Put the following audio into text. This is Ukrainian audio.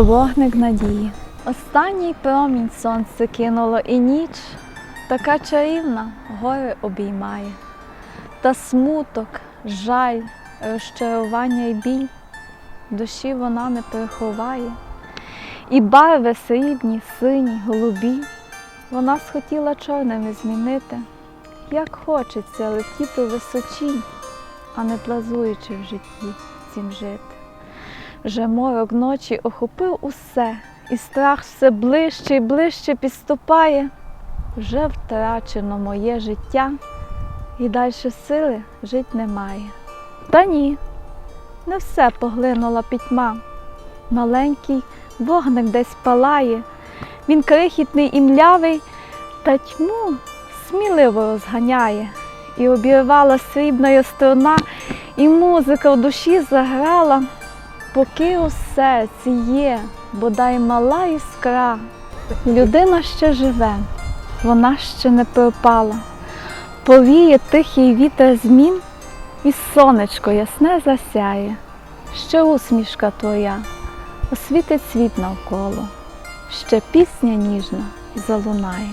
Вогник надії. Останній промінь сонце кинуло і ніч, така чарівна гори обіймає. Та смуток, жаль, розчарування й біль душі вона не переховає. І барви срібні, сині, голубі вона схотіла чорними змінити, як хочеться летіти височі, а не плазуючи в житті цім жити. Вже морок ночі охопив усе, і страх все ближче і ближче підступає. Вже втрачено моє життя, і далі сили жить немає. Та ні, не все поглинула пітьма. Маленький вогник десь палає, він крихітний і млявий, та тьму сміливо розганяє. І обірвала срібна струна, і музика в душі заграла, поки у серці є, бодай мала іскра. Людина ще живе, вона ще не пропала. Повіє тихий вітер змін, і сонечко ясне засяє. Ще усмішка твоя освітить світ навколо, ще пісня ніжна залунає.